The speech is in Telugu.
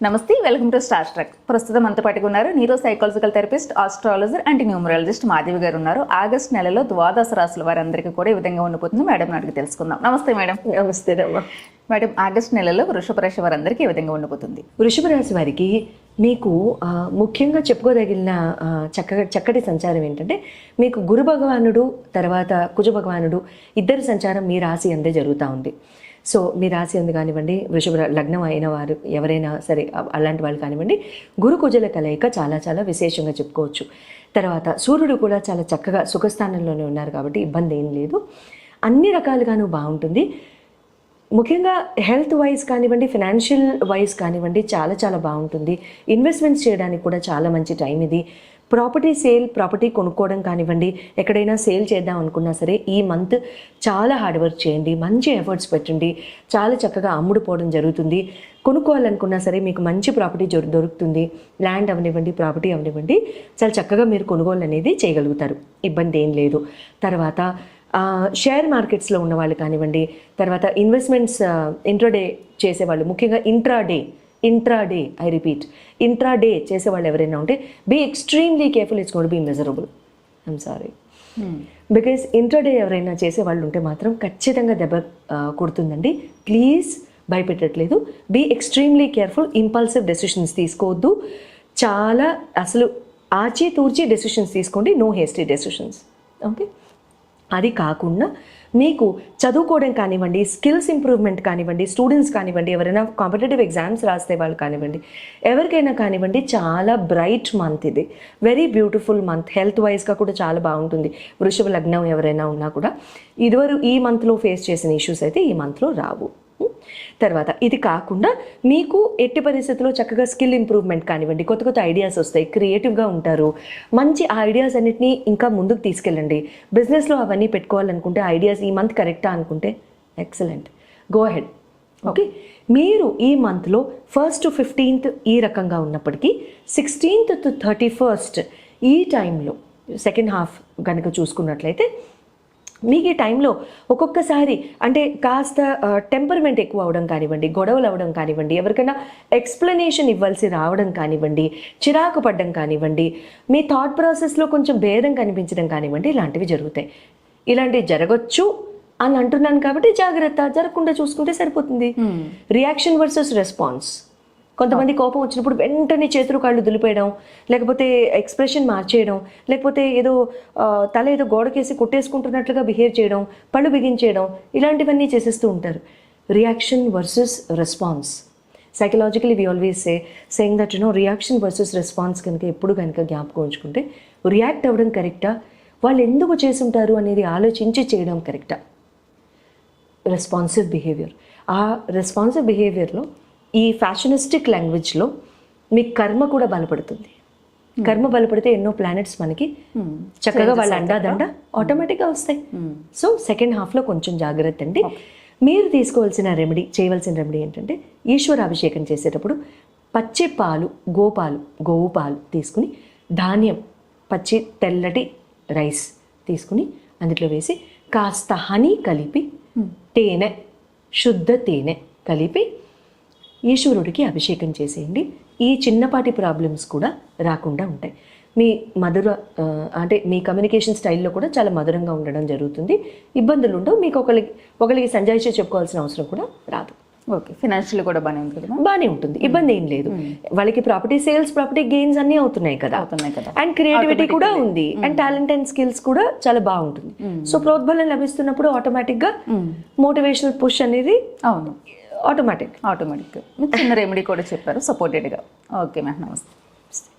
నమస్తే వెల్కమ్ టు స్టార్ ట్రక్. ప్రస్తుతం అంత పట్టుకున్నారు neuro psychological therapist astrologer and numerologist Madhavi గారు ఉన్నారు. ఆగస్ట్ నెలలో ద్వాదశ రాశుల వారందరికీ కూడా ఈ విధంగా ఉండిపోతుంది. మేడం అడిగి తెలుసుకుందాం. నమస్తే మేడం. నమస్తే మేడం ఆగస్ట్ నెలలో వృషభ రాశి వారందరికీ ఈ విధంగా ఉండిపోతుంది. వృషభ రాశి వారికి మీకు ముఖ్యంగా చెప్పుకోదగిన ఆ, చక్కగా చక్కటి సంచారం ఏంటంటే మీకు గురు భగవానుడు తర్వాత కుజ భగవానుడు ఇద్దరి సంచారం మీ రాశి అందే జరుగుతూ ఉంది. సో మీ రాశి ఉంది కానివ్వండి వృషభ లగ్నం అయిన వారు ఎవరైనా సరే అలాంటి వాళ్ళు కానివ్వండి గురు కుజల కలయిక చాలా చాలా విశేషంగా చెప్పుకోవచ్చు. తర్వాత సూర్యుడు కూడా చాలా చక్కగా సుఖస్థానంలోనే ఉన్నారు కాబట్టి ఇబ్బంది ఏం లేదు. అన్ని రకాలుగాను బాగుంటుంది. ముఖ్యంగా హెల్త్ వైజ్ కానివ్వండి ఫినాన్షియల్ వైజ్ కానివ్వండి చాలా చాలా బాగుంటుంది. ఇన్వెస్ట్మెంట్స్ చేయడానికి కూడా చాలా మంచి టైం ఇది. ప్రాపర్టీ సేల్ ప్రాపర్టీ కొనుక్కోవడం కానివ్వండి ఎక్కడైనా సేల్ చేద్దాం అనుకున్నా సరే ఈ మంత్ చాలా హార్డ్ వర్క్ చేయండి మంచి ఎఫర్ట్స్ పెట్టండి చాలా చక్కగా అమ్ముడుపోవడం జరుగుతుంది. కొనుక్కోవాలనుకున్నా సరే మీకు మంచి ప్రాపర్టీ దొరు దొరుకుతుంది. ల్యాండ్ అవనివ్వండి ప్రాపర్టీ అవనివ్వండి చాలా చక్కగా మీరు కొనుగోలు అనేది చేయగలుగుతారు. ఇబ్బంది ఏం లేదు. తర్వాత షేర్ మార్కెట్స్లో ఉన్న వాళ్ళు కానివ్వండి తర్వాత ఇన్వెస్ట్మెంట్స్ ఇంట్రాడే చేసేవాళ్ళు ముఖ్యంగా intraday intraday I repeat intraday చేసేవాళ్ళు ఎవరైనా ఉంటే be extremely careful it's good be measurable I'm sorry because intraday ఎవరైనా చేసేవాళ్ళు ఉంటే మాత్రం ఖచ్చితంగా దెబ్బ కొడుతుందండి. Please భయపెట్టట్లేదు. Be extremely careful impulsive decisions తీసుకోవద్దు. చాలా అసలు ఆచి తూర్చి డెసిషన్స్ తీసుకోండి నో హేస్టీ డెసిషన్స్ ఓకే అది కాకుండా మీకు చదువుకోవడం కానివ్వండి స్కిల్స్ ఇంప్రూవ్మెంట్ కానివ్వండి స్టూడెంట్స్ కానివ్వండి ఎవరైనా కాంపిటేటివ్ ఎగ్జామ్స్ రాస్తే వాళ్ళు కానివ్వండి ఎవరికైనా కానివ్వండి చాలా బ్రైట్ మంత్ ఇది. వెరీ బ్యూటిఫుల్ మంత్ హెల్త్ వైజ్గా కూడా చాలా బాగుంటుంది. వృషభ లగ్నం ఎవరైనా ఉన్నా కూడా. ఇదివరకు ఈ మంత్లో ఫేస్ చేసిన ఇష్యూస్ అయితే ఈ మంత్లో రావు. తర్వాత ఇది కాకుండా మీకు ఎట్టి పరిస్థితుల్లో చక్కగా స్కిల్ ఇంప్రూవ్మెంట్ కానివ్వండి కొత్త కొత్త ఐడియాస్ వస్తాయి క్రియేటివ్గా ఉంటారు. మంచి ఐడియాస్ అన్నిటినీ ఇంకా ముందుకు తీసుకెళ్ళండి. బిజినెస్లో అవన్నీ పెట్టుకోవాలనుకుంటే ఐడియాస్ ఈ మంత్ కరెక్టా అనుకుంటే ఎక్సలెంట్. Go ahead. ఓకే? మీరు ఈ మంత్లో ఫస్ట్ టు ఫిఫ్టీన్త్ ఈ రకంగా ఉన్నప్పటికీ సిక్స్టీన్త్ టు థర్టీ ఫస్ట్ ఈ టైంలో సెకండ్ హాఫ్ కనుక చూసుకున్నట్లయితే మీకు ఈ టైంలో ఒక్కొక్కసారి అంటే కాస్త టెంపర్మెంట్ ఎక్కువ అవడం కానివ్వండి గొడవలు అవడం కానివ్వండి ఎవరికైనా ఎక్స్ప్లెనేషన్ ఇవ్వాల్సి రావడం కానివ్వండి చిరాకు పడడం కానివ్వండి మీ థాట్ ప్రాసెస్లో కొంచెం భేదం కనిపించడం కానివ్వండి ఇలాంటివి జరుగుతాయి. ఇలాంటివి జరగచ్చు అని అంటున్నాను కాబట్టి జాగ్రత్త జరగకుండా చూసుకుంటే సరిపోతుంది. రియాక్షన్ వర్సెస్ రెస్పాన్స్ కొంతమంది కోపం వచ్చినప్పుడు వెంటనే చేతులు కాళ్ళు దులిపేయడం లేకపోతే ఎక్స్ప్రెషన్ మార్చేయడం లేకపోతే ఏదో తల ఏదో గోడకేసి కొట్టేసుకుంటున్నట్లుగా బిహేవ్ చేయడం పళ్ళు బిగించేయడం ఇలాంటివన్నీ చేసేస్తూ ఉంటారు. Reaction versus response psychologically we always say saying that no reaction versus response కనుక ఎప్పుడు కనుక జ్ఞాపకం ఉంచుకుంటే రియాక్ట్ అవ్వడం కరెక్టా వాళ్ళు ఎందుకు చేసుంటారు అనేది ఆలోచించి చేయడం కరెక్టా రెస్పాన్సివ్ బిహేవియర్ ఆ రెస్పాన్సివ్ బిహేవియర్లో ఈ ఫ్యాషనిస్టిక్ లాంగ్వేజ్లో మీ కర్మ కూడా బలపడుతుంది. కర్మ బలపడితే ఎన్నో ప్లానెట్స్ మనకి చక్కగా వాళ్ళ అండాదండ ఆటోమేటిక్గా వస్తాయి. సో సెకండ్ హాఫ్లో కొంచెం జాగ్రత్త అండి. మీరు తీసుకోవాల్సిన రెమెడీ చేయవలసిన రెమెడీ ఏంటంటే ఈశ్వర అభిషేకం చేసేటప్పుడు పచ్చి పాలు గోపాలు గోవు పాలు తీసుకుని ధాన్యం పచ్చి తెల్లటి రైస్ తీసుకుని అందులో వేసి కాస్త హనీ కలిపి తేనె శుద్ధ తేనె కలిపి ఈశ్వరుడికి అభిషేకం చేసేయండి. ఈ చిన్నపాటి ప్రాబ్లమ్స్ కూడా రాకుండా ఉంటాయి. మీ మధుర అంటే మీ కమ్యూనికేషన్ స్టైల్లో కూడా చాలా మధురంగా ఉండడం జరుగుతుంది. ఇబ్బందులు ఉండవు మీకు ఒకరికి ఒకరికి సంజాయిషి చెప్పుకోవాల్సిన అవసరం కూడా రాదు. ఓకే. ఫినాన్షియల్ కూడా బాగానే ఉంది కదా? బాగానే ఉంటుంది. ఇబ్బంది ఏం లేదు. వాళ్ళకి ప్రాపర్టీ సేల్స్ ప్రాపర్టీ గెయిన్స్ అన్నీ అవుతున్నాయి కదా. అవుతున్నాయి కదా. అండ్ క్రియేటివిటీ కూడా ఉంది. అండ్ టాలెంట్ అండ్ స్కిల్స్ కూడా చాలా బాగుంటుంది. సో ప్రోద్బలం లభిస్తున్నప్పుడు ఆటోమేటిక్గా మోటివేషనల్ పుష్ అనేది అవును. ఆటోమేటిక్ ఆటోమేటిక్ చిన్న రెమెడీ కూడా చెప్పారు సపోర్టెడ్గా ఓకే మ్యామ్ నమస్తే.